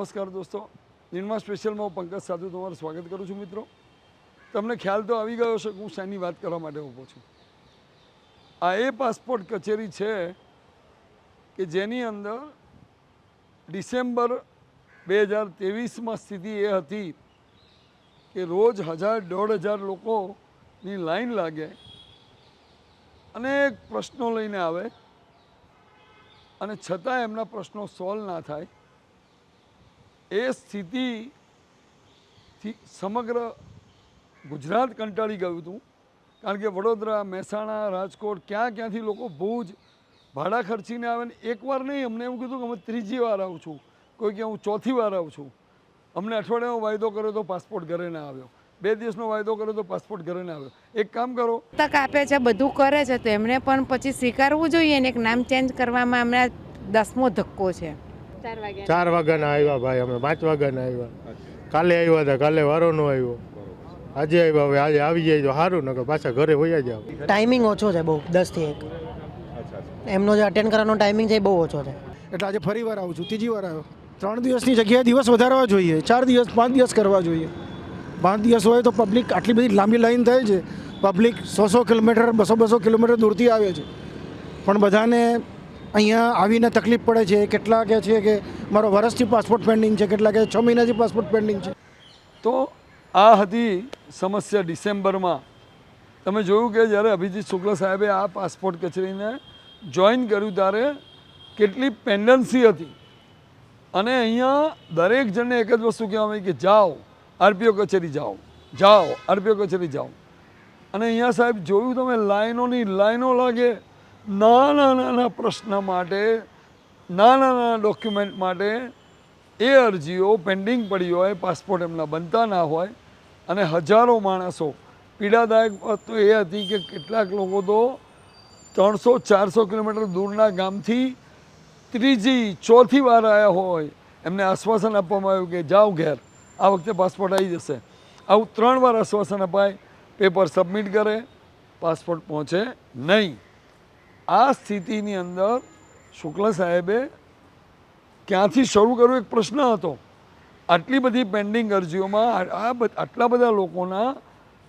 નમસ્કાર દોસ્તો. નિર્મા સ્પેશિયલમાં હું પંકજ સાધુ તમારું સ્વાગત કરું છું મિત્રો. તમને ખ્યાલ તો આવી ગયો છે કે હું શાની વાત કરવા માટે ઊભો છું. આ એ પાસપોર્ટ કચેરી છે કે જેની અંદર ડિસેમ્બર બે હજાર ત્રેવીસમાં સ્થિતિ એ હતી કે રોજ હજાર દોઢ હજાર લોકોની લાઈન લાગે, અનેક પ્રશ્નો લઈને આવે અને છતાં એમના પ્રશ્નો સોલ્વ ના થાય. એ સ્થિતિથી સમગ્ર ગુજરાત કંટાળી ગયું હતું. કારણ કે વડોદરા, મહેસાણા, રાજકોટ ક્યાં ક્યાંથી લોકો ભુજ, ભાડા ખર્ચીને આવે ને એકવાર નહીં, અમને એવું કીધું કે અમે ત્રીજી વાર આવું છું. કોઈ કે હું ચોથી વાર આવું છું. અમને અઠવાડિયાનો વાયદો કર્યો તો પાસપોર્ટ ઘરે ના આવ્યો. બે દિવસનો વાયદો કર્યો તો પાસપોર્ટ ઘરે ના આવ્યો. એક કામ કરો. તક આપે છે, બધું કરે છે તો એમને પણ પછી સ્વીકારવું જોઈએ ને એક નામ ચેન્જ કરવામાં હમણાં દસમો ધક્કો છે. ચાર વાગ્યાના આવ્યા ભાઈ અમે પાંચ વાગ્યાના આવ્યા. કાલે આવ્યા હતા કાલે વારો નો આવ્યો. આજે આવ્યા હવે આજે આવી જાય તો સારું નકર પાછા ઘરે વયા જાવ ટાઈમિંગ ઓછો છે બહુ દસથી એક. એમનો જે અટેન્ડ કરવાનો ટાઈમિંગ છે એ બહુ ઓછો છે. એટલે આજે ફરી વાર આવું છું ત્રીજી વાર આવ્યો ત્રણ દિવસની જગ્યાએ દિવસ વધારવા જોઈએ ચાર દિવસ પાંચ દિવસ કરવા જોઈએ. પાંચ દિવસ હોય તો પબ્લિક આટલી બધી લાંબી લાઈન થાય છે. પબ્લિક સો સો કિલોમીટર બસો બસો કિલોમીટર દૂરથી આવે છે. પણ બધાને અહીંયા આવીને તકલીફ પડે છે. કેટલા કહે છે કે મારો વર્ષથી પાસપોર્ટ પેન્ડિંગ છે, કેટલા કહે છ મહિનાથી પાસપોર્ટ પેન્ડિંગ છે. તો આ હતી સમસ્યા ડિસેમ્બરમાં. તમે જોયું કે જ્યારે અભિજીત શુક્લ સાહેબે આ પાસપોર્ટ કચેરીને જોઈન કર્યું ત્યારે કેટલી પેન્ડન્સી હતી. અને અહીંયા દરેક જણને એક જ વસ્તુ કહેવામાં આવી કે જાઓ, આરપીઓ કચેરી જાઓ જાઓ, આરપીઓ કચેરી જાઓ. અને અહીંયા સાહેબ, જોયું તમે લાઈનોની, લાઈનો લાગે. નાના નાના પ્રશ્ન માટે નાના નાના ડોક્યુમેન્ટ માટે એ અરજીઓ પેન્ડિંગ પડી હોય પાસપોર્ટ એમના બનતા ના હોય અને હજારો માણસો. પીડાદાયક વાત તો એ હતી કે કેટલાક લોકો તો ત્રણસો ચારસો કિલોમીટર દૂરના ગામથી ત્રીજી, ચોથી વાર આવ્યા હોય. એમને આશ્વાસન આપવામાં આવ્યું કે જાઓ ઘેર, આ વખતે પાસપોર્ટ આવી જશે. આવું ત્રણ વાર આશ્વાસન અપાય પેપર સબમિટ કરે પાસપોર્ટ પહોંચે નહીં. આ સ્થિતિની અંદર શુક્લ સાહેબે ક્યાંથી શરૂ કરવું એક પ્રશ્ન હતો. આટલી બધી પેન્ડિંગ અરજીઓમાં આ- આટલા બધા લોકોના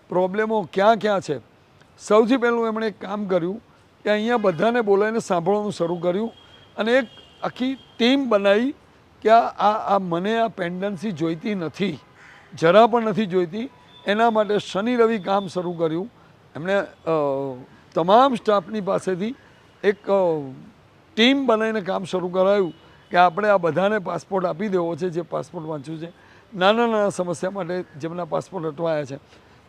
પ્રોબ્લેમો ક્યાં ક્યાં છે? સૌથી પહેલું એમણે એક કામ કર્યું કે અહીંયા બધાને બોલાવીને સાંભળવાનું શરૂ કર્યું અને એક આખી ટીમ બનાવી કે આ- આ મને આ પેન્ડન્સી જોઈતી નથી. જરા પણ નથી જોઈતી. એના માટે શનિ રવિ કામ શરૂ કર્યું. એમણે તમામ સ્ટાફની પાસેથી એક ટીમ બનાવીને કામ શરૂ કરાયું કે આપણે આ બધાને પાસપોર્ટ આપી દેવો છે, જે પાસપોર્ટ વાંચ્યું છે. નાના નાના સમસ્યા માટે જેમના પાસપોર્ટ અટવાયા છે.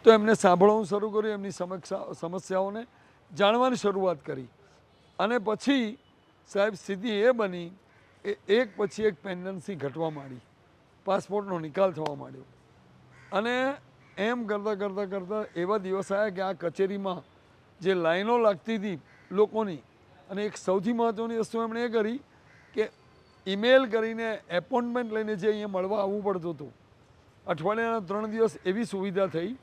તો એમને સાંભળવાનું શરૂ કર્યું, એમની સમસ્યા, સમસ્યાઓને જાણવાની શરૂઆત કરી. અને પછી સાહેબ, સ્થિતિ એ બની એ એક પછી એક પેન્ડન્સી ઘટવા માંડી. પાસપોર્ટનો નિકાલ થવા માંડ્યો. અને એમ કરતાં કરતાં કરતાં એવા દિવસ આવ્યા કે આ કચેરીમાં જે લાઈનો લાગતી હતી લોકોની અને એક સૌથી મહત્ત્વની વસ્તુ એમણે એ કરી કે ઈમેલ કરીને એપોઇન્ટમેન્ટ લઈને જે અહીંયા મળવા આવવું પડતું હતું, અઠવાડિયાના ત્રણ દિવસ એવી સુવિધા થઈ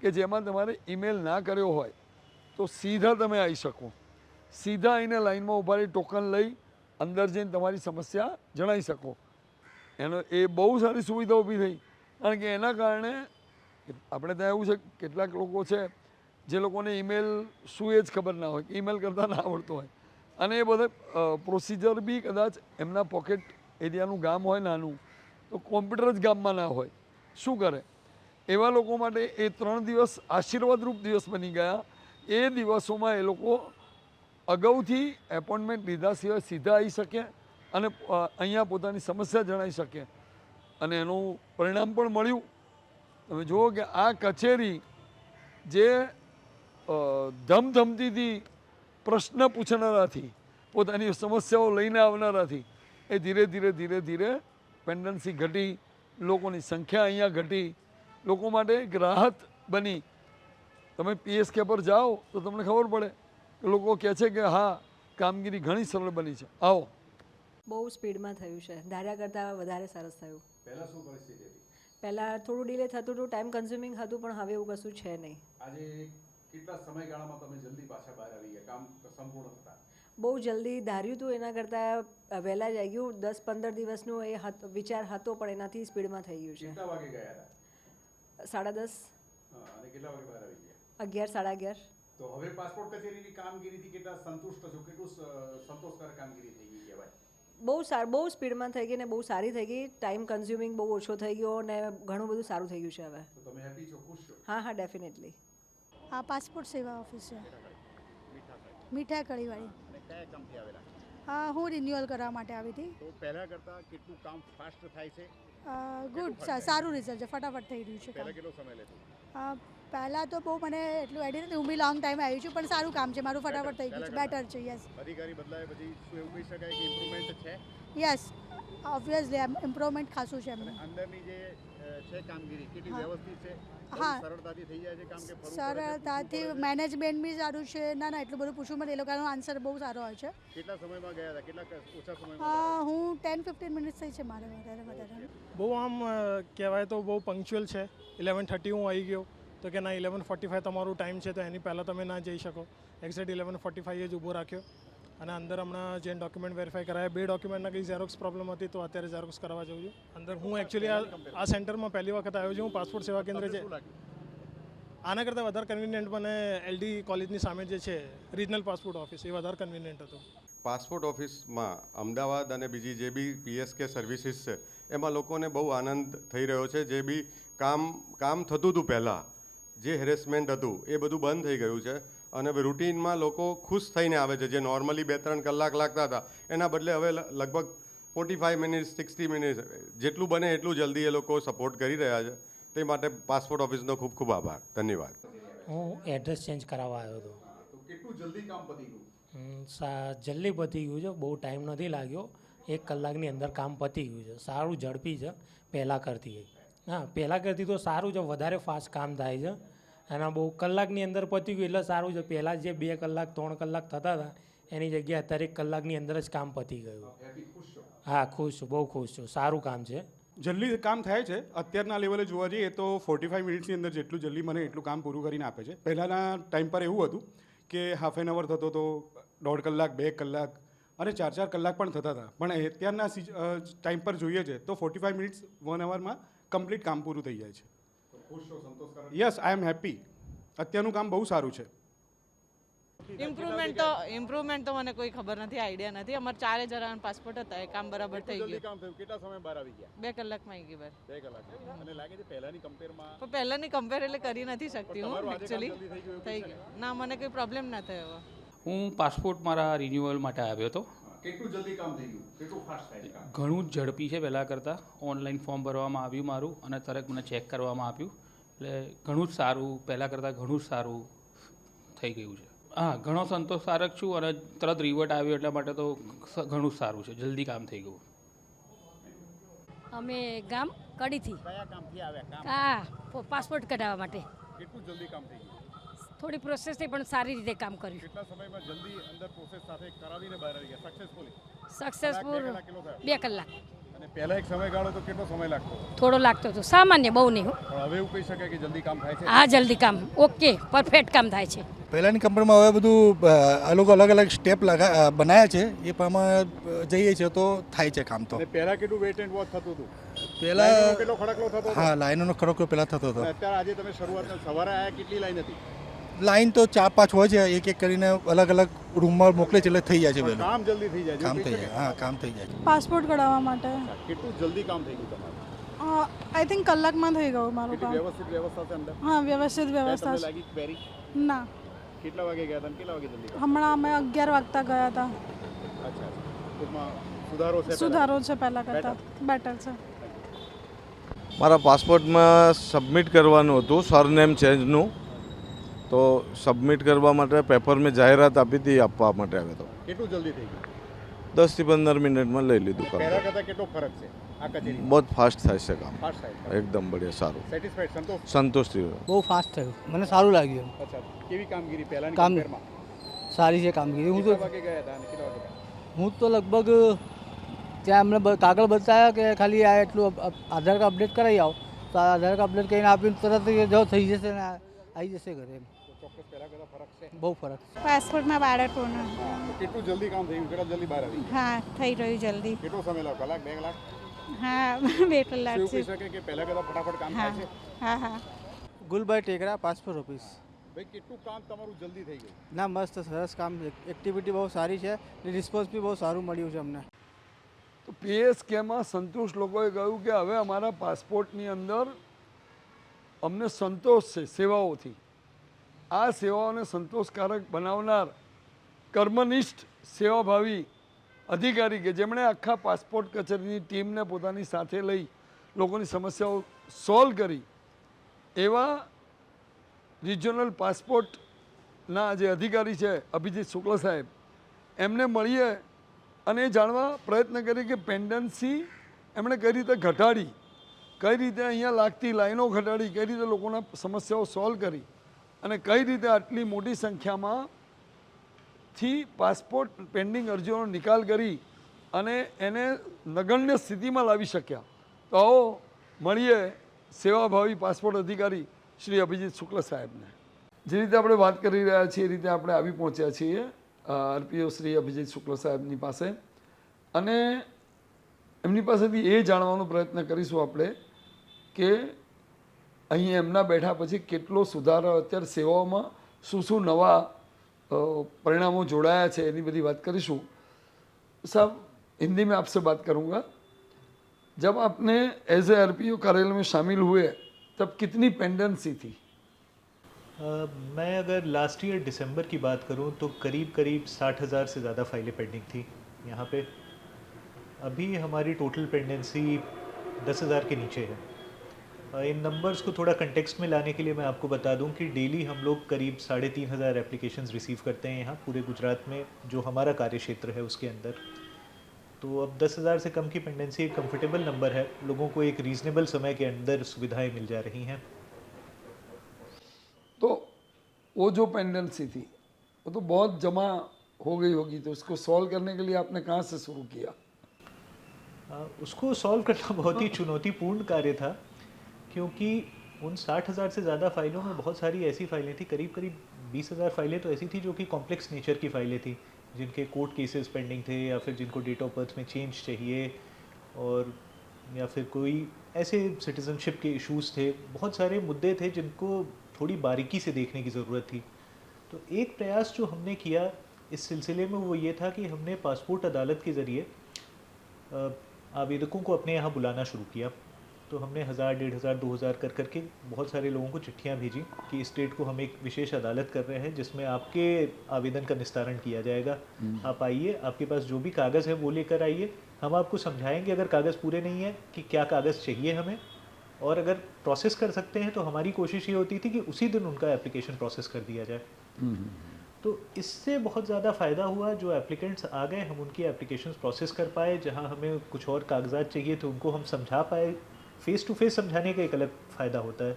કે જેમાં તમારે ઈમેલ ના કર્યો હોય તો સીધા તમે આવી શકો. સીધા આવીને લાઈનમાં ઊભા રહી ટોકન લઈ અંદર જઈને તમારી સમસ્યા જણાવી શકો. એનો એ બહુ સારી સુવિધા ઊભી થઈ. કારણ કે એના કારણે આપણે ત્યાં એવું છે કેટલાક લોકો છે જે લોકોને ઈમેલ શું એ જ ખબર ના હોય કે ઈમેલ કરતાં ના આવડતો હોય. અને એ બધા પ્રોસિજર બી કદાચ એમના પોકેટ એરિયાનું ગામ હોય નાનું, તો કોમ્પ્યુટર જ ગામમાં ના હોય. શું કરે? એવા લોકો માટે એ ત્રણ દિવસ આશીર્વાદરૂપ દિવસ બની ગયા. એ દિવસોમાં એ લોકો અગાઉથી એપોઇન્ટમેન્ટ લીધા સિવાય સીધા આવી શકે અને અહીંયા પોતાની સમસ્યા જણાવી શકે. અને એનું પરિણામ પણ મળ્યું. તમે જુઓ કે આ કચેરી જે ધમધમતીથી પ્રશ્ન પૂછનારાથી પોતાની સમસ્યાઓ લઈને આવનારાથી એ ધીરે ધીરે ધીરે ધીરે પેન્ડન્સી ઘટી લોકોની સંખ્યા અહીંયા ઘટી લોકો માટે એક રાહત બની. તમે પીએસકે પર જાઓ તો તમને ખબર પડે કે લોકો કહે છે કે હા કામગીરી ઘણી સરળ બની છે. આવો. બહુ સ્પીડમાં થયું છે. ધાર્યા કરતાં વધારે સરસ થયું. પહેલાં શું પરિસ્થિતિ હતી? પહેલાં થોડું ડિલે થતું હતું ટાઈમ કન્ઝ્યુમિંગ હતું પણ હવે એવું કશું છે નહીં. આજે કેટલા સમયગાળામાં તમે જલ્દી પાછા બહાર આવી ગયા? કામ સંપૂર્ણ થતા. બહુ જલ્દી ધાર્યું હતું એના કરતાં વહેલા જ આવી ગયું. દસ પંદર દિવસનો એ વિચાર હતો પણ એનાથી સ્પીડમાં થઈ ગયું છે. કેટલા વાગે ગયા હતા? સાડા દસ. અને કેટલા વાગે બહાર આવી ગયા? અગિયાર સાડા અગિયાર. તો હવે પાસપોર્ટ કચેરીની કામગીરીથી કેટલા સંતુષ્ટ છો? કેટલું સંતોષકારક કામગીરી થઈ ગઈ કહેવાય. બહુ સાર બહુ સ્પીડમાં થઈ ગઈ ને બહુ સારી થઈ ગઈ. ટાઈમ કન્ઝ્યુમિંગ બહુ ઓછો થઈ ગયો અને ઘણું બધું સારું થઈ ગયું છે હવે. તમે હેપી છો? ખુશ છો? હા હા ડેફિનેટલી આ પાસપોર્ટ સેવા ઓફિસ. છે મીઠા કળીવાળી હા હું રિન્યુઅલ કરવા માટે આવી હતી. પહેલા કરતા કેટલું કામ ફાસ્ટ થાય છે? ગુડ સારું રિઝલ્ટ છે ફટાફટ થઈ રહ્યું છે પહેલા કેટલો સમય લેતો? પહેલાં તો બહુ મને એટલું આઈડિયા નથી હું બી લોંગ ટાઈમ આવી છું પણ સારું કામ છે મારું ફટાફટ થઈ ગયું છે બેટર છે યસ અધિકારી બદલાય પછી શું એવું કહી શકાય કે ઇમ્પ્રુવમેન્ટ છે? યસ ઓબ્વિયસલી ઇમ્પ્રુવમેન્ટ ખાસું છે અને અંદરની જે છે કામગીરી? કેટલી વ્યવસ્થિત છે? હા. સરળતાથી થઈ જાય છે કામ કે સરળતાથી મેનેજમેન્ટ બી સારું છે. ના ના એટલું બધું પૂછવું મને એ લોકોનો આન્સર બહુ સારો હોય છે? કેટલા સમયમાં ગયા હતા? કેટલા ઓછા સમયમાં હું ટેન ફિફ્ટીન મિનિટ્સ થઈ છે મારે વધારે વધારે. બહુ આમ કહેવાય તો બહુ પંક્ચ્યુઅલ છે. ઇલેવન થર્ટી હું આવી ગયો. તો કે ના ઇલેવન ફોર્ટી ફાઈવ તમારું ટાઈમ છે તો એની પહેલાં તમે ના જઈ શકો. એક્ઝેક્ટ ઇલેવન ફોર્ટી ફાઈવ જ ઊભો રાખ્યો. અને અંદર હમણાં જે ડોક્યુમેન્ટ વેરીફાઈ કરાયા બે ડોક્યુમેન્ટના કંઈ ઝેરોક્સ પ્રોબ્લેમ હતી તો અત્યારે ઝેરોક્સ કરવા જઉં છું. અંદર હું એકચ્યુઅલી આ સેન્ટરમાં પહેલી વખત આવ્યો છું હું પાસપોર્ટ સેવા કેન્દ્ર છે. આના કરતાં વધારે કન્વિનિયન્ટ મને એલડી કોલેજની સામે જે છે રિજનલ પાસપોર્ટ ઓફિસ એ વધારે કન્વિનિયન્ટ હતું. પાસપોર્ટ ઓફિસમાં અમદાવાદ અને બીજી જે બી પીએસકે સર્વિસીસ છે એમાં લોકોને બહુ આનંદ થઈ રહ્યો છે. જે બી કામ કામ થતું હતું પહેલાં જે હેરેસમેન્ટ હતું એ બધું બંધ થઈ ગયું છે. અને હવે રૂટીનમાં લોકો ખુશ થઈને આવે છે. જે નોર્મલી બે ત્રણ કલાક લાગતા હતા એના બદલે હવે લગભગ forty five minutes sixty minutes જેટલું બને એટલું જલ્દી એ લોકો સપોર્ટ કરી રહ્યા છે. તે માટે પાસપોર્ટ ઓફિસનો ખૂબ ખૂબ આભાર. ધન્યવાદ. હું એડ્રેસ ચેન્જ કરાવવા આવ્યો હતો. તો કેટલું જલ્દી કામ પતી ગયું? સા જલ્દી પતી ગયું છે. બહુ ટાઈમ નથી લાગ્યો. એક કલાકની અંદર કામ પતી ગયું છે. સારું ઝડપી છે. પહેલાં કરતી. હા પહેલાં કરતી તો સારું છે. વધારે ફાસ્ટ કામ થાય છે. અને બહુ કલાકની અંદર પતી ગયું એટલે સારું છે. પહેલાં જે બે કલાક ત્રણ કલાક થતા હતા એની જગ્યાએ અત્યારે એક કલાકની અંદર જ કામ પતી ગયું. હા ખુશ છું? બહુ ખુશ છું. સારું કામ છે. જલ્દી કામ થાય છે. અત્યારના લેવલે જોવા જઈએ તો ફોર્ટી ફાઈવ મિનિટ્સની અંદર જેટલું જલ્દી મને એટલું કામ પૂરું કરીને આપે છે. પહેલાંના ટાઈમ પર એવું હતું કે હાફ એન અવર થતો તો દોઢ કલાક બે કલાક અને ચાર ચાર કલાક પણ થતા હતા. પણ અત્યારના ટાઈમ પર જોઈએ છે તો ફોર્ટી ફાઈવ મિનિટ્સ વન અવરમાં કમ્પ્લીટ કામ પૂરું થઈ જાય છે તો ખુશ છો સંતોષકારક યસ આઈ એમ હેપી અત્યારનું કામ બહુ સારું છે. ઇમ્પ્રુવમેન્ટ તો ઇમ્પ્રુવમેન્ટ તો મને કોઈ ખબર નથી આઈડિયા નથી. અમારે ચારે જણા પાસપોર્ટ હતા એ કામ બરાબર થઈ ગયું. કામ થયું. કેટલા સમય બહાર આવી ગયા? બે કલાકમાં આવી ગઈ બાર બે કલાક. મને લાગે છે પહેલાની કમ્પેરમાં પણ પહેલાંની કમ્પેર એટલે કરી નથી શકતી હું એકચ્યુઅલી થઈ ગયું ના? મને કોઈ પ્રોબ્લેમ ના થયો. હું પાસપોર્ટ મારા રિન્યુઅલ માટે આવ્યો હતો. કેટલું જલ્દી કામ થઈ ગયું? કેટલું ફાસ્ટ થાય કામ? ઘણું જ ઝડપી છે પહેલાં કરતાં. ઓનલાઈન ફોર્મ ભરવામાં આવ્યું મારું અને તરત મને ચેક કરવામાં આપ્યું. એટલે ઘણું જ સારું પહેલાં કરતાં ઘણું જ સારું થઈ ગયું છે. હા ઘણો સંતોષકારક છું અને તરત રિવર્ટ આવ્યો એટલા માટે તો ઘણું જ સારું છે. જલ્દી કામ થઈ ગયું. અમે ગામ કડીથી. કયા કામથી આવ્યા? હા પાસપોર્ટ કઢાવવા માટે. કેટલું જલ્દી કામ થઈ ગયું? થોડી પ્રોસેસથી પણ સારી રીતે કામ કર્યું. કેટલા સમયમાં જલ્દી અંદર પ્રોસેસ સાથે કરાવીને બહાર આવી ગયા? સક્સેસફુલી બે કલાક અને પહેલા એક સમયગાળો તો કેટલો સમય લાગતો? થોડો લાગતો હતો સામાન્ય બહુ નહીં પણ હવે એવું કહી શકાય કે જલ્દી કામ થાય છે? હા જલ્દી કામ. ઓકે પરફેક્ટ કામ થાય છે. પહેલાંની કંપનીમાં હવે બધું આ લોકો અલગ અલગ સ્ટેપ લગા બનાવ્યા છે. એ પ્રમાણે જઈએ છીએ તો થાય છે કામ તો. પહેલાં કેટલું વેટ એન્ડ વોચ થતું હતું? પહેલાં કેટલો ખડકલો થતો હા લાઈનોનો ખડકો પહેલાં થતો હતો. અત્યારે આજે તમે શરૂઆતમાં સવારે આયા કેટલી લાઈન હતી? લાઈન તો ચાર પાંચ હોય છે એક એક કરીને અલગ અલગ રૂમમાં મોકલે છે એટલે થઈ જાય છે વહેલું કામ જલ્દી થઈ જાય છે કામ થઈ જાય. હા કામ થઈ જાય પાસપોર્ટ કઢાવવા માટે. કેટલું જલ્દી કામ થઈ ગયું તમારું? આઈ થિંક કલાકમાં થઈ ગયું મારું કામ. વ્યવસ્થિત વ્યવસ્થા છે અંદર? હા વ્યવસ્થિત વ્યવસ્થા તમને લાગી ક્વેરી ના. કેટલા વાગે ગયા હતા કેટલા વાગે જલ્દી કામ? હમણાં અમે અગિયાર વાગતા ગયા હતા. અચ્છા ટૂંકમાં સુધારો છે પહેલા. સુધારો છે પહેલાં કરતાં. બેટર છે. મારા પાસપોર્ટમાં સબમિટ કરવાનું હતું સરનેમ ચેન્જનું તો સબમિટ કરવા માટે પેપર મેં જાહેરાત આપી હતી આપવા માટે આવ્યો હતો. કેટલું જલ્દી થઈ ગયું? દસથી પંદર મિનિટમાં લઈ લીધું કામ કેટલો ફરક છે બહુ ફાસ્ટ થાય છે કામ. એકદમ બઢિયા સારું. સંતોષ થયો બહુ ફાસ્ટ થયું. મને સારું લાગ્યું. કેવી કામગીરી પહેલાં કામ- સારી છે કામગીરી. હું તો? હું તો લગભગ ત્યાં એમણે કાગળ બતાવ્યા કે ખાલી આ એટલું આધાર કાર્ડ અપડેટ કરાવી આવો. તો આધાર કાર્ડ અપડેટ કરીને આપીને તરત જ જો થઈ જશે ને આવી જશે ઘરે એમ. બહુ ફરક પાસપોર્ટમાં બાળકોનો. કેટલું જલ્દી કામ થઈ ગયું કેટલા જલ્દી બહાર આવી? હા થઈ રહ્યું જલ્દી. કેટલો સમય લાવ કલાક બે કલાક? હા બે કલાક છે. શકે કે પહેલા કરતા ફટાફટ કામ થાય છે? હા હા ગુલભાઈ ટેકરા પાસપોર્ટ ઓફિસ. ભાઈ કેટલું કામ તમારું જલ્દી થઈ ગયું? ના મસ્ત સરસ કામ. એક્ટિવિટી બહુ સારી છે ને રિસ્પોન્સ બી બહુ સારું મળ્યું છે અમને. તો પીએસકેમાં સંતુષ્ટ લોકોએ કહ્યું કે હવે અમારા પાસપોર્ટની અંદર અમને સંતોષ છે સેવાઓથી. આ સેવાઓને સંતોષકારક બનાવનાર કર્મનિષ્ઠ સેવાભાવી અધિકારી કે જેમણે આખા પાસપોર્ટ કચેરીની ટીમને પોતાની સાથે લઈ લોકોની સમસ્યાઓ સોલ્વ કરી, એવા રિજનલ પાસપોર્ટના જે અધિકારી છે અભિજીત શુક્લ સાહેબ, એમને મળીએ અને એ જાણવા પ્રયત્ન કરીએ કે પેન્ડન્સી એમણે કઈ રીતે ઘટાડી, કઈ રીતે અહીંયા લાગતી લાઈનો ઘટાડી, કઈ રીતે લોકોના સમસ્યાઓ સોલ્વ કરી. અને કઈ રીતે આટલી મોટી સંખ્યામાં થી પાસપોર્ટ પેન્ડિંગ અરજીઓનો નિકાલ કરી અને એને નગણ્ય સ્થિતિમાં લાવી શક્યા. તો આવો મળીએ સેવાભાવી પાસપોર્ટ અધિકારી શ્રી અભિજીત શુક્લ સાહેબને. જે રીતે આપણે વાત કરી રહ્યા છીએ, એ રીતે આપણે આવી પહોંચ્યા છીએ આરપીઓ શ્રી અભિજીત શુક્લ સાહેબની પાસે. અને એમની પાસેથી એ જાણવાનો પ્રયત્ન કરીશું આપણે કે અહીં એમના બેઠા પછી કેટલો સુધારો અત્યારે સેવાઓમાં શું શું નવા अ, परिणामों जोड़ाया है एनी बड़ी बात करीशू साहब हिंदी में आपसे बात करूंगा जब आपने एज ए आरपीओ कार्यालय में शामिल हुए तब कितनी पेंडेंसी थी अ, मैं अगर लास्ट ईयर दिसंबर की बात करूं तो करीब करीब साठ हज़ार से ज़्यादा फाइलें पेंडिंग थी यहाँ पे अभी हमारी टोटल पेंडेंसी दस हज़ार के नीचे है अ, इन नंबर्स को थोड़ा कंटेक्स्ट में लाने के लिए मैं आपको बता दूँ कि डेली हम लोग करीब साढ़े तीन हज़ार एप्लीकेशन रिसीव करते हैं यहाँ पूरे गुजरात में जो हमारा कार्य क्षेत्र है उसके अंदर। तो अब दस हज़ार से कम की पेंडेंसी एक कंफर्टेबल नंबर है। लोगों को एक रीज़नेबल समय के अंदर सुविधाएँ मिल जा रही हैं। तो वो जो पेंडेंसी थी वो तो बहुत जमा हो गई होगी तो उसको सॉल्व करने के लिए आपने कहाँ से शुरू किया? आ, उसको सॉल्व करना बहुत ही चुनौतीपूर्ण कार्य था। क्योंकि उन साठ हज़ार से ज़्यादा फाइलों में बहुत सारी ऐसी फाइलें थी, करीब करीब बीस हज़ार फाइलें तो ऐसी थी जो कि कॉम्प्लेक्स नेचर की फाइलें थी, जिनके कोर्ट केसेस पेंडिंग थे या फिर जिनको डेट ऑफ़ बर्थ में चेंज चाहिए और या फिर कोई ऐसे सिटीज़नशिप के इश्यूज़ थे। बहुत सारे मुद्दे थे जिनको थोड़ी बारीकी से देखने की ज़रूरत थी। तो एक प्रयास जो हमने किया इस सिलसिले में वो ये था कि हमने पासपोर्ट अदालत के ज़रिए आवेदकों को अपने यहाँ बुलाना शुरू किया। तो हमने हज़ार डेढ़ हज़ार दो हज़ार कर करके बहुत सारे लोगों को चिट्ठियाँ भेजी कि इस डेट को हम एक विशेष अदालत कर रहे हैं जिसमें आपके आवेदन का निस्तारण किया जाएगा। आप आइए आपके पास जो भी कागज़ है वो लेकर आइए। हम आपको समझाएँगे अगर कागज़ पूरे नहीं है कि क्या कागज़ चाहिए हमें। और अगर प्रोसेस कर सकते हैं तो हमारी कोशिश ये होती थी कि उसी दिन उनका एप्लीकेशन प्रोसेस कर दिया जाए। तो इससे बहुत ज़्यादा फ़ायदा हुआ जो एप्लीकेंट्स आ गए हम उनकी एप्लीकेशन प्रोसेस कर पाए। जहाँ हमें कुछ और कागजात चाहिए तो उनको हम समझा पाए। फेस टू फेस समझाने का एक अलग फ़ायदा होता है।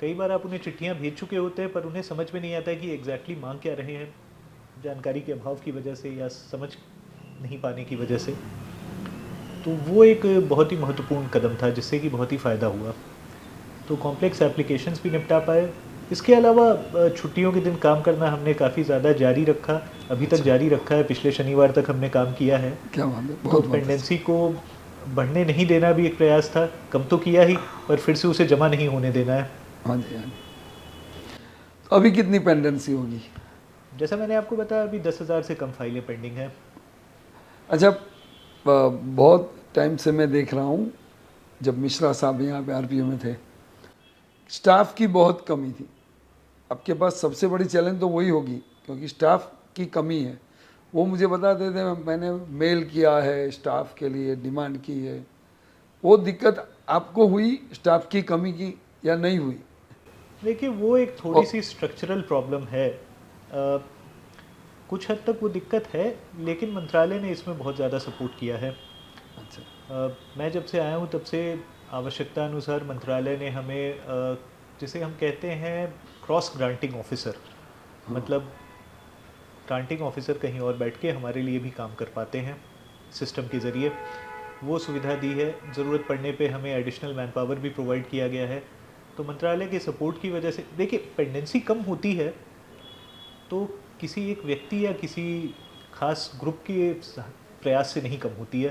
कई बार आप उन्हें चिट्ठियाँ भेज चुके होते हैं पर उन्हें समझ में नहीं आता है कि एग्जैक्टली मांग क्या रहे हैं जानकारी के अभाव की वजह से या समझ नहीं पाने की वजह से। तो वो एक बहुत ही महत्वपूर्ण कदम था जिससे कि बहुत ही फ़ायदा हुआ। तो कॉम्प्लेक्स एप्लीकेशंस भी निपटा पाए। इसके अलावा छुट्टियों के दिन काम करना हमने काफ़ी ज़्यादा जारी रखा। अभी तक जारी रखा है पिछले शनिवार तक हमने काम किया है। क्या बात है तो बहुत बहुत पेंडेंसी को बढ़ने नहीं देना भी एक प्रयास था कम तो किया ही पर फिर से उसे जमा नहीं होने देना है। हाँ जी हाँ तो अभी कितनी पेंडेंसी होगी? जैसा मैंने आपको बताया अभी दस हज़ार से कम फाइलें पेंडिंग हैं। अच्छा बहुत टाइम से मैं देख रहा हूँ जब मिश्रा साहब यहाँ पे आरपीओ में थे। स्टाफ की बहुत कमी थी। आपके पास सबसे बड़ी चैलेंज तो वही होगी क्योंकि स्टाफ की कमी है। वो मुझे बताते थे मैंने मेल किया है स्टाफ के लिए डिमांड की है। वो दिक्कत आपको हुई स्टाफ की कमी की या नहीं हुई? देखिए वो एक थोड़ी सी स्ट्रक्चरल प्रॉब्लम है। अ, कुछ हद तक वो दिक्कत है लेकिन मंत्रालय ने इसमें बहुत ज़्यादा सपोर्ट किया है। अच्छा। अ, मैं जब से आया हूँ तब से आवश्यकता अनुसार मंत्रालय ने हमें अ, जिसे हम कहते हैं क्रॉस ग्रांटिंग ऑफिसर मतलब ग्रांटिंग ऑफिसर कहीं और बैठ के हमारे लिए भी काम कर पाते हैं सिस्टम के ज़रिए। वो सुविधा दी है ज़रूरत पड़ने पे हमें एडिशनल मैन पावर भी प्रोवाइड किया गया है। तो मंत्रालय के सपोर्ट की वजह से देखिए पेंडेंसी कम होती है तो किसी एक व्यक्ति या किसी खास ग्रुप के प्रयास से नहीं कम होती है।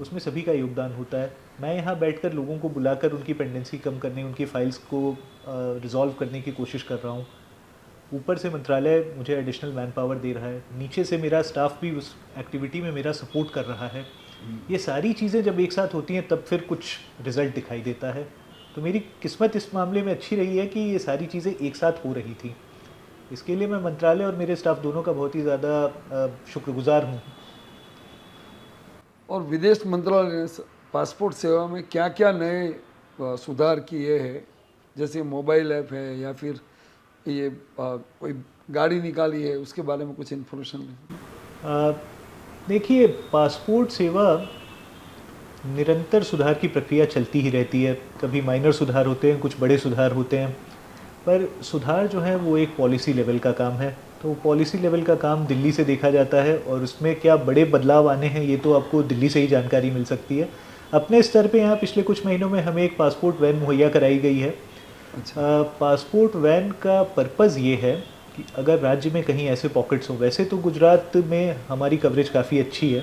उसमें सभी का योगदान होता है। मैं यहाँ बैठकर लोगों को बुलाकर उनकी पेंडेंसी कम करने उनकी फाइल्स को रिजॉल्व करने की कोशिश कर रहा हूँ। ऊपर से मंत्रालय मुझे एडिशनल मैन पावर दे रहा है नीचे से मेरा स्टाफ भी उस एक्टिविटी में मेरा सपोर्ट कर रहा है। ये सारी चीज़ें जब एक साथ होती हैं तब फिर कुछ रिज़ल्ट दिखाई देता है। तो मेरी किस्मत इस मामले में अच्छी रही है कि ये सारी चीज़ें एक साथ हो रही थी। इसके लिए मैं मंत्रालय और मेरे स्टाफ दोनों का बहुत ही ज़्यादा शुक्रगुजार हूँ। और विदेश मंत्रालय ने पासपोर्ट सेवा में क्या क्या नए सुधार किए हैं? जैसे मोबाइल ऐप है या फिर ये अ, कोई गाड़ी निकाली है उसके बारे में कुछ इन्फॉर्मेशन देखिए पासपोर्ट सेवा निरंतर सुधार की प्रक्रिया चलती ही रहती है। कभी माइनर सुधार होते हैं कुछ बड़े सुधार होते हैं। पर सुधार जो है वो एक पॉलिसी लेवल का काम है। तो पॉलिसी लेवल का काम दिल्ली से देखा जाता है और उसमें क्या बड़े बदलाव आने हैं ये तो आपको दिल्ली से ही जानकारी मिल सकती है। अपने स्तर पे यहाँ पिछले कुछ महीनों में हमें एक पासपोर्ट वैन मुहैया कराई गई है। अ, पासपोर्ट वैन का पर्पज़ ये है कि अगर राज्य में कहीं ऐसे पॉकेट्स हों वैसे तो गुजरात में हमारी कवरेज काफ़ी अच्छी है।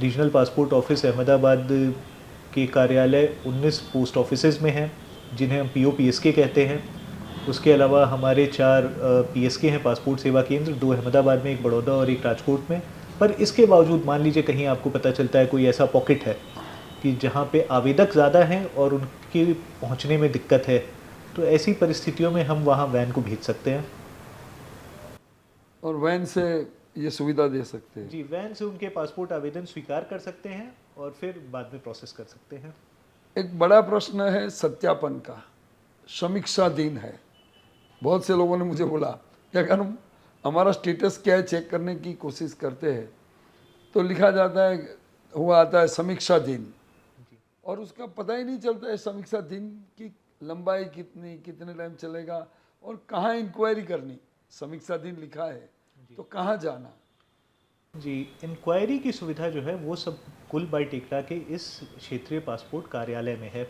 रीजनल पासपोर्ट ऑफ़िस अहमदाबाद के कार्यालय 19 पोस्ट ऑफिसेज में हैं जिन्हें हम पी ओ पी एस के कहते हैं। उसके अलावा हमारे चार पी एस के हैं पासपोर्ट सेवा केंद्र दो अहमदाबाद में एक बड़ौदा और एक राजकोट में। पर इसके बावजूद मान लीजिए कहीं आपको पता चलता है कोई ऐसा पॉकेट है कि जहाँ पे आवेदक ज़्यादा हैं और उनके पहुँचने में दिक्कत है तो ऐसी परिस्थितियों में हम वहाँ वैन को भेज सकते हैं। और वैन से ये सुविधा दे सकते हैं। जी वैन से उनके पासपोर्ट आवेदन स्वीकार कर सकते हैं और फिर बाद में प्रोसेस कर सकते हैं। एक बड़ा प्रश्न है सत्यापन का। समीक्षा दिन है। बहुत से लोगों ने मुझे बोला कि अगर हम हमारा स्टेटस क्या है? चेक करने की कोशिश करते हैं। तो लिखा जाता है हुआ आता है समीक्षा दिन। और उसका पता ही नहीं चलता है समीक्षा दिन की लंबाई कितनी कितने टाइम चलेगा और कहाँ इंक्वायरी करनी? समीक्षा दिन लिखा है तो कहाँ जाना? जी इंक्वायरी की सुविधा जो है वो सब कुल बाई टेकरा के इस क्षेत्रीय पासपोर्ट कार्यालय में है।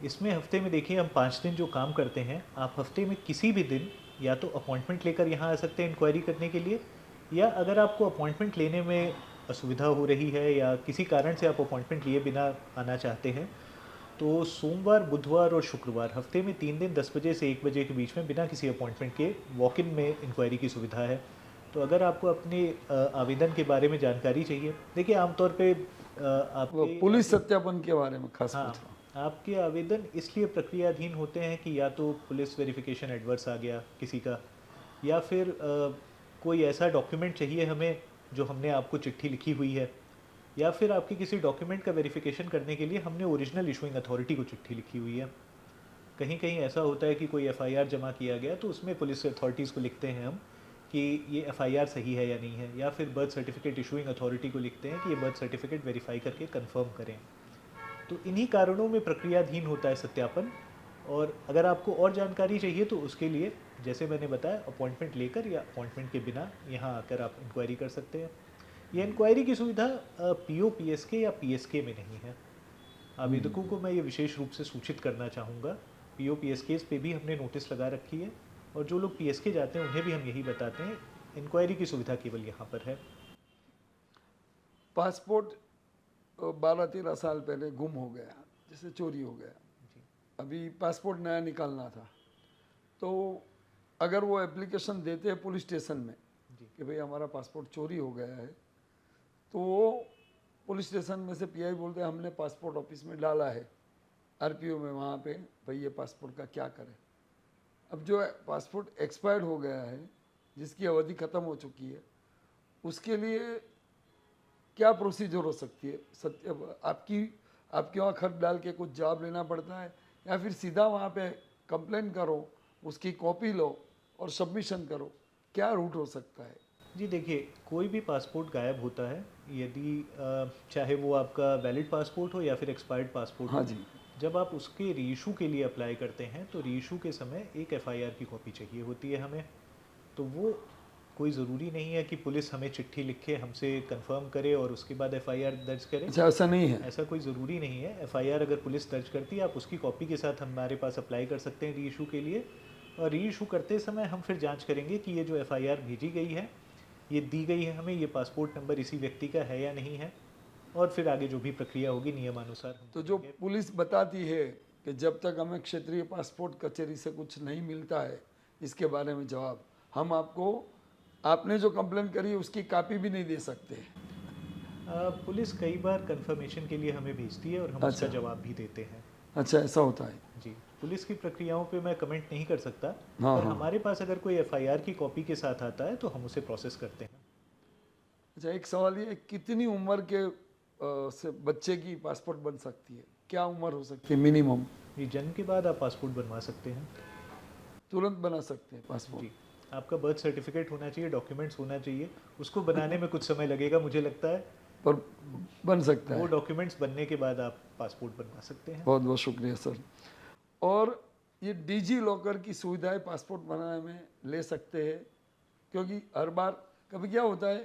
इसमें हफ़्ते में देखिए हम पाँच दिन जो काम करते हैं आप हफ़्ते में किसी भी दिन या तो अपॉइंटमेंट लेकर यहाँ आ सकते हैं इंक्वायरी करने के लिए या अगर आपको अपॉइंटमेंट लेने में असुविधा हो रही है या किसी कारण से आप अपॉइंटमेंट लिए बिना आना चाहते हैं तो सोमवार बुधवार और शुक्रवार हफ़्ते में तीन दिन दस बजे से एक बजे के बीच में बिना किसी अपॉइंटमेंट के वॉक इन में इंक्वायरी की सुविधा है। तो अगर आपको अपने आवेदन के बारे में जानकारी चाहिए देखिए आमतौर पे अ, आपके पुलिस सत्यापन के बारे में खास हाँ आपके आवेदन इसलिए प्रक्रियाधीन होते हैं कि या तो पुलिस वेरिफिकेशन एडवर्स आ गया किसी का या फिर अ, कोई ऐसा डॉक्यूमेंट चाहिए हमें जो हमने आपको चिट्ठी लिखी हुई है। या फिर आपके किसी डॉक्यूमेंट का वेरिफिकेशन करने के लिए हमने ओरिजिनल इशूइंग अथॉरिटी को चिट्ठी लिखी हुई है। कहीं कहीं ऐसा होता है कि कोई एफआईआर जमा किया गया तो उसमें पुलिस अथॉरिटीज़ को लिखते हैं हम कि ये एफआईआर सही है या नहीं है, या फिर बर्थ सर्टिफिकेट इशूइंग अथॉरिटी को लिखते हैं कि ये बर्थ सर्टिफिकेट वेरीफाई करके कंफर्म करें। तो इन्हीं कारणों में प्रक्रियाधीन होता है सत्यापन और अगर आपको और जानकारी चाहिए तो उसके लिए, जैसे मैंने बताया अपॉइंटमेंट लेकर या अपॉइंटमेंट के बिना यहाँ आकर आप इंक्वायरी कर सकते हैं। ये इंक्वायरी की सुविधा पी ओ पी एस के या पी एस के में नहीं है। आवेदकों को मैं ये विशेष रूप से सूचित करना चाहूँगा P O P S case पे भी हमने नोटिस लगा रखी है और जो लोग पी एस के जाते हैं उन्हें भी हम यही बताते हैं इंक्वायरी की सुविधा केवल यहाँ पर है। पासपोर्ट बारह तेरह साल पहले गुम हो गया जैसे चोरी हो गया। अभी पासपोर्ट नया निकालना था। तो अगर वो एप्लीकेशन देते हैं पुलिस स्टेशन में कि भाई हमारा पासपोर्ट चोरी हो गया है तो वो पुलिस स्टेशन में से पीआई बोलते हैं, हमने पासपोर्ट ऑफ़िस में डाला है। आरपीओ में वहाँ पे, भाई ये पासपोर्ट का क्या करें? अब जो पासपोर्ट एक्सपायर्ड हो गया है, जिसकी अवधि ख़त्म हो चुकी है, उसके लिए क्या प्रोसीजर हो सकती है? सत्य आपकी, आपके वहाँ खर्च डाल के कुछ जवाब लेना पड़ता है, या फिर सीधा वहाँ पे कंप्लेन करो, उसकी कॉपी लो और सबमिशन करो, क्या रूट हो सकता है? जी देखिए कोई भी पासपोर्ट गायब होता है यदि अ, चाहे वो आपका वैलिड पासपोर्ट हो या फिर एक्सपायर्ड पासपोर्ट हाँ हो जी। जब आप उसके रीइशू के लिए अप्लाई करते हैं तो रीइशू के समय एक एफआईआर की कॉपी चाहिए होती है हमें तो वो कोई ज़रूरी नहीं है कि पुलिस हमें चिट्ठी लिखे हमसे कंफर्म करे और उसके बाद एफआईआर दर्ज करे अच्छा, ऐसा नहीं है। ऐसा कोई ज़रूरी नहीं है एफआईआर अगर पुलिस दर्ज करती है आप उसकी कॉपी के साथ हमारे पास अप्लाई कर सकते हैं रीइशू के लिए और रीइशू करते समय हम फिर जाँच करेंगे कि ये जो एफआईआर भेजी गई है ये दी गई है हमें ये पासपोर्ट नंबर इसी व्यक्ति का है या नहीं है और फिर आगे जो भी प्रक्रिया होगी नियमानुसार तो जो पुलिस बताती है कि जब तक हमें क्षेत्रीय पासपोर्ट कचहरी से कुछ नहीं मिलता है इसके बारे में जवाब हम आपको आपने जो कंप्लेन करी है उसकी कापी भी नहीं दे सकते। पुलिस कई बार कंफर्मेशन के लिए हमें भेजती है और हम उसका अच्छा। जवाब भी देते हैं। अच्छा ऐसा होता है। जी। पुलिस की प्रक्रियाओं पे मैं कमेंट नहीं कर सकता हाँ, पर हाँ। हमारे पास अगर कोई एफआईआर की कॉपी के साथ आता है तो हम उसे प्रोसेस करते हैं। अच्छा एक सवाल ये कितनी उम्र के अ, से बच्चे की पासपोर्ट बन सकती है? क्या उम्र हो सकती है? मिनिमम। जी जन्म के बाद आप पासपोर्ट बनवा सकते हैं। तुरंत बना सकते हैं पासपोर्ट जी। आपका बर्थ सर्टिफिकेट होना चाहिए डॉक्यूमेंट्स होना चाहिए उसको बनाने में कुछ समय लगेगा मुझे लगता है। पर बन सकता वो है। डॉक्यूमेंट्स बनने के बाद आप पासपोर्ट बनवा सकते हैं। बहुत बहुत शुक्रिया सर। और ये डिजी लॉकर की सुविधाएँ पासपोर्ट बनाने में ले सकते हैं, क्योंकि हर बार कभी क्या होता है,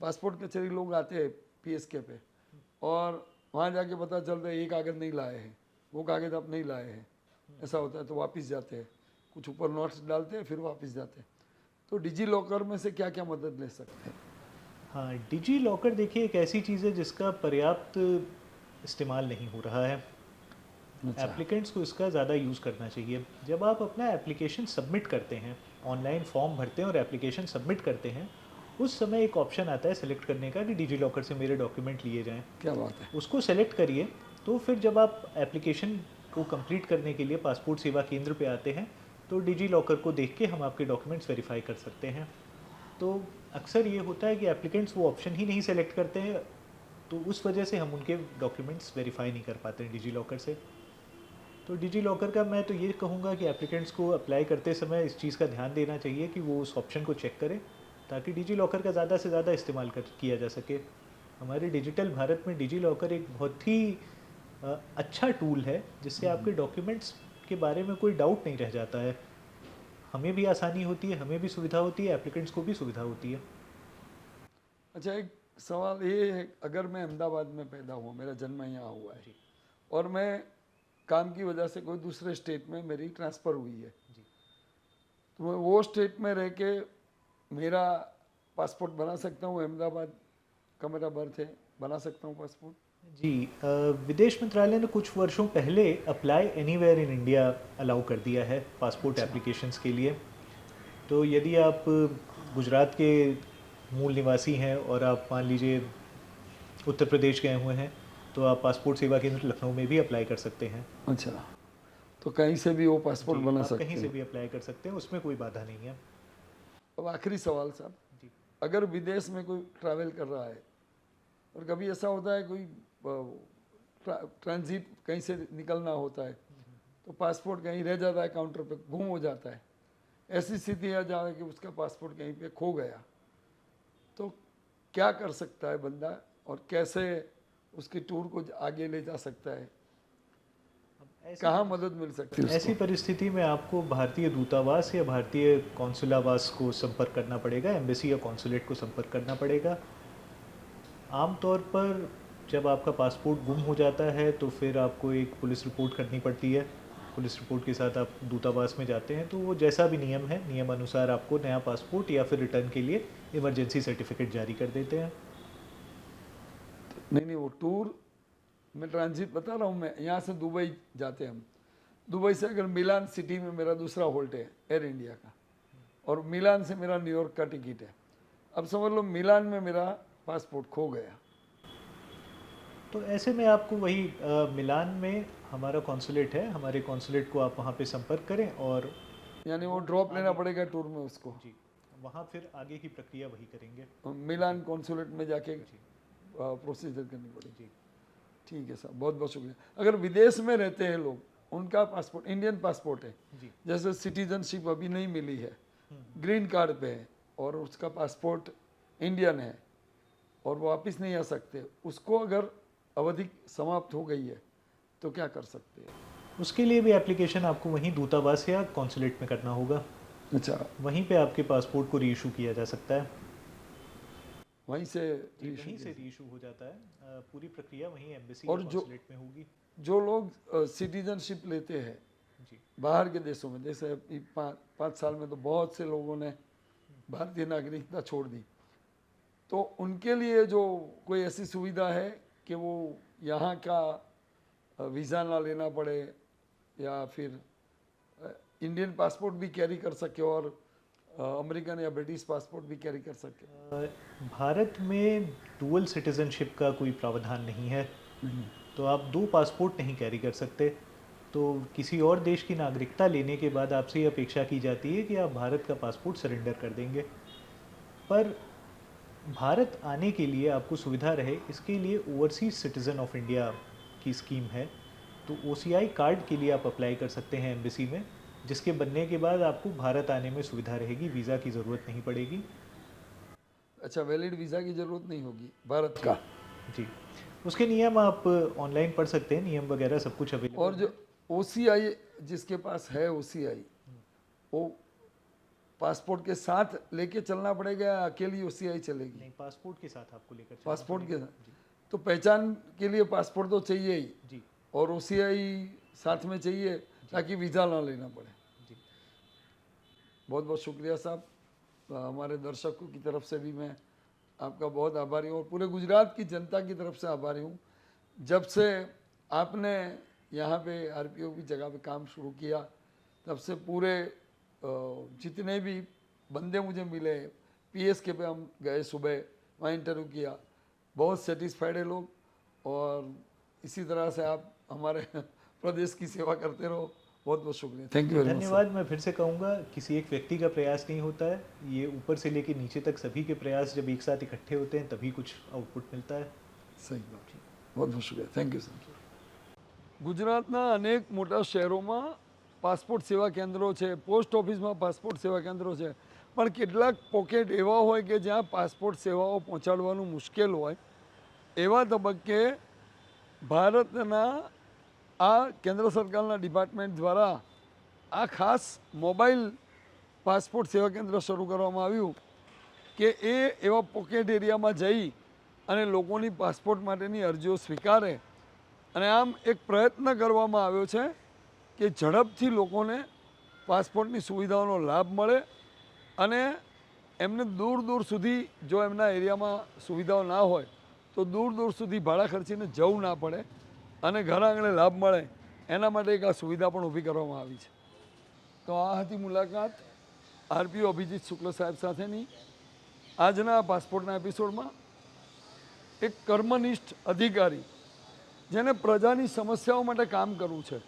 पासपोर्ट कचहरी लोग आते हैं पीएसके पे और वहाँ जाके पता चलता है ये कागज़ नहीं लाए हैं, वो कागज़ आप नहीं लाए हैं। ऐसा होता है तो वापस जाते हैं, कुछ ऊपर नोट्स डालते हैं, फिर वापस जाते हैं। तो डिजी लॉकर में से क्या क्या मदद ले सकते हैं? हाँ डिजी लॉकर देखिए, एक ऐसी चीज़ है जिसका पर्याप्त इस्तेमाल नहीं हो रहा है। एप्लीकेंट्स को इसका ज़्यादा यूज़ करना चाहिए। जब आप अपना एप्लीकेशन सबमिट करते हैं ऑनलाइन फॉर्म भरते हैं और एप्लीकेशन सबमिट करते हैं उस समय एक ऑप्शन आता है सेलेक्ट करने का कि डिजी लॉकर से मेरे डॉक्यूमेंट लिए जाएँ। क्या बात है? उसको सेलेक्ट करिए तो फिर जब आप एप्लीकेशन को कंप्लीट करने के लिए पासपोर्ट सेवा केंद्र पे आते हैं तो डिजी लॉकर को देख के हम आपके डॉक्यूमेंट्स वेरीफाई कर सकते हैं। तो अक्सर ये होता है कि एप्लीकेंट्स वो ऑप्शन ही नहीं सेलेक्ट करते हैं तो उस वजह से हम उनके डॉक्यूमेंट्स वेरीफाई नहीं कर पाते हैं डिजी लॉकर से। तो डिजी लॉकर का मैं तो ये कहूँगा कि एप्लीकेंट्स को अप्लाई करते समय इस चीज़ का ध्यान देना चाहिए कि वो उस ऑप्शन को चेक करें ताकि डिजी लॉकर का ज़्यादा से ज़्यादा इस्तेमाल कर किया जा सके। हमारे डिजिटल भारत में डिजी लॉकर एक बहुत ही अच्छा टूल है जिससे आपके डॉक्यूमेंट्स के बारे में कोई डाउट नहीं रह जाता है। हमें भी आसानी होती है हमें भी सुविधा होती है एप्लीकेंट्स को भी सुविधा होती है। अच्छा एक सवाल ये है अगर मैं अहमदाबाद में पैदा हुआ मेरा जन्म यहाँ हुआ है और मैं काम की वजह से कोई दूसरे स्टेट में मेरी ट्रांसफ़र हुई है। जी। तो मैं वो स्टेट में रह के मेरा पासपोर्ट बना सकता हूँ अहमदाबाद का मेरा बर्थ है बना सकता हूँ पासपोर्ट जी विदेश मंत्रालय ने कुछ वर्षों पहले apply anywhere in India allow कर दिया है पासपोर्ट एप्लीकेशंस के लिए। तो यदि आप गुजरात के मूल निवासी हैं और आप मान लीजिए उत्तर प्रदेश गए हुए हैं तो आप पासपोर्ट सेवा केंद्र लखनऊ में भी अप्लाई कर सकते हैं। अच्छा तो कहीं से भी वो पासपोर्ट बना सकते कहीं से भी अप्लाई कर सकते हैं उसमें कोई बाधा नहीं है। अब आखिरी सवाल साहब अगर विदेश में कोई ट्रैवल कर रहा है और कभी ऐसा होता है कोई ट्रांजिट कहीं से निकलना होता है तो पासपोर्ट कहीं रह जाता है काउंटर पे गुम हो जाता है ऐसी स्थिति आ जाए कि उसका पासपोर्ट कहीं पे खो गया तो क्या कर सकता है बंदा और कैसे उसकी टूर को आगे ले जा सकता है। कहाँ मदद मिल सकती है ऐसी परिस्थिति में आपको भारतीय दूतावास या भारतीय कौंसुलावास को संपर्क करना पड़ेगा एम्बेसी या कौंसुलेट को संपर्क करना पड़ेगा। आमतौर पर जब आपका पासपोर्ट गुम हो जाता है तो फिर आपको एक पुलिस रिपोर्ट करनी पड़ती है। पुलिस रिपोर्ट के साथ आप दूतावास में जाते हैं तो वो जैसा भी नियम है नियम अनुसार आपको नया पासपोर्ट या फिर रिटर्न के लिए इमरजेंसी सर्टिफिकेट जारी कर देते हैं। नहीं नहीं वो टूर मैं ट्रांजिट बता रहा हूँ मैं यहाँ से दुबई जाते हैं हम। दुबई से अगर मिलान सिटी में मेरा दूसरा होल्ट है एयर इंडिया का। और मिलान से मेरा न्यूयॉर्क का टिकट है। अब समझ लो मिलान में मेरा पासपोर्ट खो गया। तो ऐसे में आपको वही अ, मिलान में हमारा कॉन्सुलेट है हमारे कॉन्सुलेट को आप वहाँ पे संपर्क करें और यानी वो ड्रॉप लेना पड़ेगा टूर में उसको। जी वहाँ फिर आगे की प्रक्रिया वही करेंगे। मिलान कॉन्सुलेट में जाके प्रोसीजर करनी पड़ेगी ठीक है सर बहुत बहुत शुक्रिया। अगर विदेश में रहते हैं लोग उनका पासपोर्ट इंडियन पासपोर्ट है। जी। जैसे सिटीजनशिप अभी नहीं मिली है। ग्रीन कार्ड पे है और उसका पासपोर्ट इंडियन है और वो वापस नहीं आ सकते। उसको अगर अवधि समाप्त हो गई है तो क्या कर सकते हैं? उसके लिए भी एप्लीकेशन आपको वहीं दूतावास या कौंसुलेट में करना होगा। अच्छा। वहीं पे आपके पासपोर्ट को रीइशू किया जा सकता है। वहीं से वहीं से रीइशू हो जाता है। पूरी प्रक्रिया वहीं एम्बेसी और जो- में होगी। जो लोग सिटीजनशिप लेते हैं बाहर के देशों में जैसे पाँच पाँच साल में तो बहुत से लोगों ने भारतीय नागरिकता छोड़ दी। तो उनके लिए जो कोई ऐसी सुविधा है कि वो यहाँ का वीज़ा ना लेना पड़े या फिर इंडियन पासपोर्ट भी कैरी कर सके और अमेरिकन या ब्रिटिश पासपोर्ट भी कैरी कर सके भारत में डुअल सिटीजनशिप का कोई प्रावधान नहीं है। नहीं। तो आप दो पासपोर्ट नहीं कैरी कर सकते। तो किसी और देश की नागरिकता लेने के बाद आपसे ये अपेक्षा की जाती है कि आप भारत का पासपोर्ट सरेंडर कर देंगे। पर भारत आने के लिए आपको सुविधा रहे इसके लिए ओवरसीज सिटीज़न ऑफ़ इंडिया की स्कीम है। तो ओसीआई कार्ड के लिए आप अप्लाई कर सकते हैं एम्बेसी में। जिसके बनने के बाद आपको भारत आने में सुविधा रहेगी वीज़ा की ज़रूरत नहीं पड़ेगी। अच्छा वैलिड वीज़ा की ज़रूरत नहीं होगी भारत का? जी। उसके नियम आप ऑनलाइन पढ़ सकते हैं नियम वगैरह सब कुछ अवेलेबल और जो ओसीआई जिसके पास है ओसीआई वो पासपोर्ट के साथ लेके चलना पड़ेगा या अकेली ओ चलेगी? नहीं पासपोर्ट के साथ आपको लेकर पासपोर्ट के साथ? तो पहचान के लिए पासपोर्ट तो चाहिए ही। जी। और ओसीआई साथ में चाहिए? ताकि वीज़ा ना लेना पड़े। बहुत बहुत शुक्रिया साहब। हमारे दर्शकों की तरफ़ से भी मैं आपका बहुत आभारी हूँ और पूरे गुजरात की जनता की तरफ़ से आभारी हूँ। जब से आपने यहाँ पे आरपीओ की जगह पे काम शुरू किया तब से पूरे जितने भी बंदे मुझे मिले पीएस के पे हम गए सुबह वहाँ इंटरव्यू किया। बहुत सेटिस्फाइड है लोग और इसी तरह से आप हमारे प्रदेश की सेवा करते रहो। बहुत बहुत शुक्रिया थैंक यू वेरी मच धन्यवाद मैं फिर से कहूँगा किसी एक व्यक्ति का प्रयास नहीं होता है ये ऊपर से लेकर नीचे तक सभी के प्रयास जब एक साथ इकट्ठे होते हैं तभी कुछ आउटपुट मिलता है સહી વાત बहुत बहुत शुक्रिया थैंक यू सर ગુજરાતના અનેક મોટા શહેરોમાં પાસપોર્ટ સેવા કેન્દ્રો છે પોસ્ટ ઓફિસમાં પાસપોર્ટ સેવા કેન્દ્રો છે પણ કેટલાક પોકેટ એવા હોય કે જ્યાં પાસપોર્ટ સેવાઓ પહોંચાડવાનું મુશ્કેલ હોય એવા તબક્કે ભારતના આ કેન્દ્ર સરકારના ડિપાર્ટમેન્ટ દ્વારા આ ખાસ મોબાઈલ પાસપોર્ટ સેવા કેન્દ્ર શરૂ કરવામાં આવ્યું કે એ એવા પોકેટ એરિયામાં જઈ અને લોકોની પાસપોર્ટ માટેની અરજીઓ સ્વીકારે. અને આમ એક પ્રયત્ન કરવામાં આવ્યો છે કે ઝડપથી લોકોને પાસપોર્ટની સુવિધાઓનો લાભ મળે અને એમને દૂર દૂર સુધી જો એમના એરિયામાં સુવિધાઓ ના હોય તો દૂર દૂર સુધી ભાડા ખર્ચીને જવું ના પડે. અને ઘર આંગણે લાભ મળે. એના માટે એક આ સુવિધા પણ ઊભી કરવામાં આવી છે. તો આ હતી મુલાકાત આરપીઓ અભિજીત શુક્લ સાહેબ સાથેની. આજના પાસપોર્ટના એપિસોડમાં એક કર્મનિષ્ઠ અધિકારી જેને પ્રજાની સમસ્યાઓ માટે કામ કરવું છે,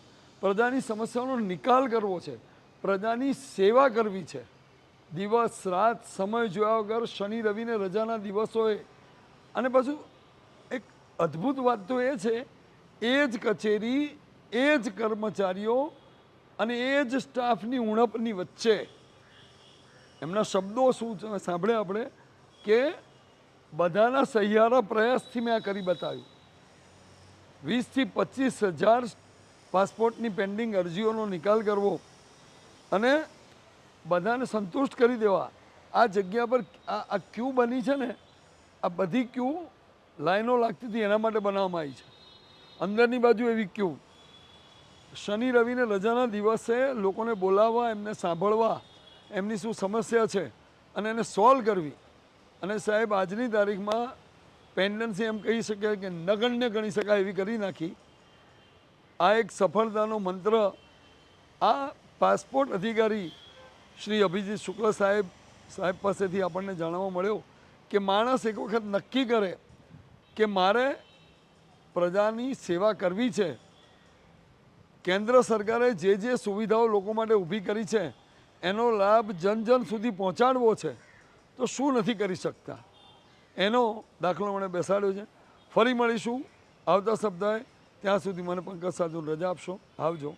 પ્રજાની સમસ્યાઓનો નિકાલ કરવો છે, પ્રજાની સેવા કરવી છે. દિવસ, રાત, સમય જોયા વગર શનિ, રવિને રજાના દિવસોએ. અને પાછું એક અદ્ભુત વાત તો એ છે એ જ કચેરી, એ જ કર્મચારીઓ અને એ જ સ્ટાફની ઉણપની વચ્ચે. એમના શબ્દો શું છે? સાંભળે આપણે કે બધાના સહિયારા પ્રયાસથી મેં આ કરી બતાવ્યું. વીસથી પચીસ હજાર પાસપોર્ટની પેન્ડિંગ અરજીઓનો નિકાલ કરવો અને બધાને સંતુષ્ટ કરી દેવા. આ જગ્યા પર આ ક્યુ બની છે ને? આ બધી ક્યુ લાઈનો લાગતી હતી, એના માટે બનાવવામાં આવી છે. અંદરની બાજુ એવી ક્યુ? શનિ રવિને રજાના દિવસે લોકોને બોલાવવા, એમને સાંભળવા, એમની શું સમસ્યા છે અને એને સોલ્વ કરવી. અને સાહેબ, આજની તારીખમાં પેન્ડન્સી એમ કહી શકાય કે નગણ્ય ગણી શકાય એવી કરી નાખી. આ એક સફળતાનો મંત્ર આ પાસપોર્ટ અધિકારી શ્રી અભિજીત શુક્લ સાહેબ સાહેબ પાસેથી આપણને જાણવા મળ્યો કે માણસ એક વખત નક્કી કરે કે મારે પ્રજાની સેવા કરવી છે. કેન્દ્ર સરકારે જે જે સુવિધાઓ લોકો માટે ઊભી કરી છે, એનો લાભ જન જન સુધી પહોંચાડવો છે, તો શું નથી કરી શકતા? એનો દાખલો મને બેસાડ્યો છે. ફરી મળીશું આવતા સપ્તાહે. ત્યાં સુધી મને પંકજ સાધુ રજા આપશો. આવજો.